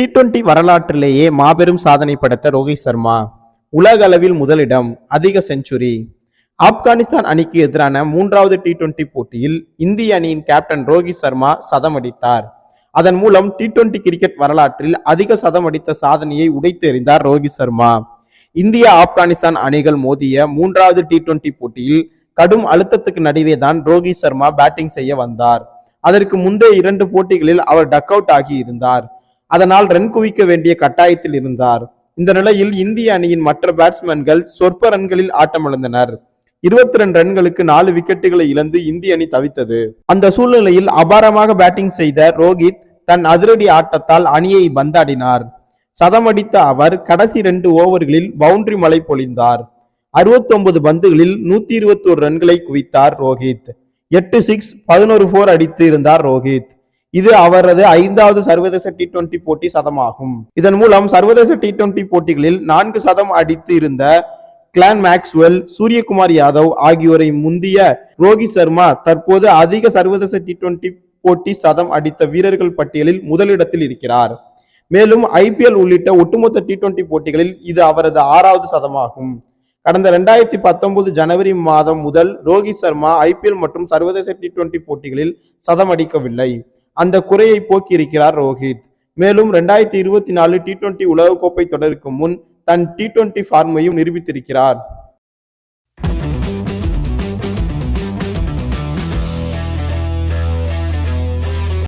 T twenty வரலாற்றிலேயே மாபெரும் சாதனை படைத்த ரோஹித் சர்மா உலக அளவில் முதலிடம் அதிக செஞ்சுரி ஆப்கானிஸ்தான் அணிக்கு எதிரான மூன்றாவது டி டுவெண்டி போட்டியில் இந்திய அணியின் கேப்டன் ரோஹித் சர்மா சதம் அடித்தார் அதன் மூலம் டி டுவெண்டி கிரிக்கெட் வரலாற்றில் அதிக சதம் அடித்த சாதனையை உடைத்து எறிந்தார் ரோஹித் சர்மா. இந்திய ஆப்கானிஸ்தான் அணிகள் மோதிய மூன்றாவது டி டுவெண்டி போட்டியில் கடும் அழுத்தத்துக்கு நடுவே தான் ரோஹித் சர்மா பேட்டிங் செய்ய வந்தார். அதற்கு முந்தைய இரண்டு போட்டிகளில் அவர் டக் அவுட் ஆகி இருந்தார். அதனால் ரன் குவிக்க வேண்டிய கட்டாயத்தில் இருந்தார். இந்த நிலையில் இந்திய அணியின் மற்ற பேட்ஸ்மேன்கள் சொற்ப ரன்களில் ஆட்டமிழந்தனர் இருபத்தி ரெண்டு ரன்களுக்கு நாலு விக்கெட்டுகளை இழந்து இந்திய அணி தவித்தது. அந்த சூழ்நிலையில் அபாரமாக பேட்டிங் செய்த ரோஹித் தன் அதிரடி ஆட்டத்தால் அணியை பந்தாடினார். சதமடித்த அவர் கடைசி ரெண்டு ஓவர்களில் பவுண்டரி மலை பொழிந்தார். 69 பந்துகளில் நூத்தி இருபத்தி ஒரு ரன்களை குவித்தார் ரோஹித். எட்டு சிக்ஸ் பதினோரு போர் அடித்து இருந்தார் ரோஹித். இது அவரது ஐந்தாவது சர்வதேச டி டுவெண்டி போட்டி சதமாகும். இதன் மூலம் சர்வதேச டி டுவெண்டி போட்டிகளில் நான்கு சதம் அடித்து இருந்த கிளான் மேக்ஸ்வெல் சூரியகுமார் யாதவ் ஆகியோரை முந்திய ரோஹித் சர்மா தற்போது அதிக சர்வதேச டி டுவெண்டி போட்டி சதம் அடித்த வீரர்கள் பட்டியலில் முதலிடத்தில் இருக்கிறார். மேலும் ஐபிஎல் உள்ளிட்ட ஒட்டுமொத்த டி டுவெண்டி போட்டிகளில் இது அவரது ஆறாவது சதமாகும். கடந்த ரெண்டாயிரத்தி பத்தொன்பது ஜனவரி மாதம் முதல் ரோஹித் சர்மா ஐபிஎல் மற்றும் சர்வதேச டி டுவெண்டி போட்டிகளில் சதம் அடிக்கவில்லை. அந்த குறையை போக்கியிருக்கிறார் ரோஹித். மேலும் ரெண்டாயிரத்தி இருபத்தி நாலு டி டுவெண்டி உலகக்கோப்பை தொடருக்கு முன் தன் டி டுவெண்டி ஃபார்மையும் நிரூபித்திருக்கிறார்.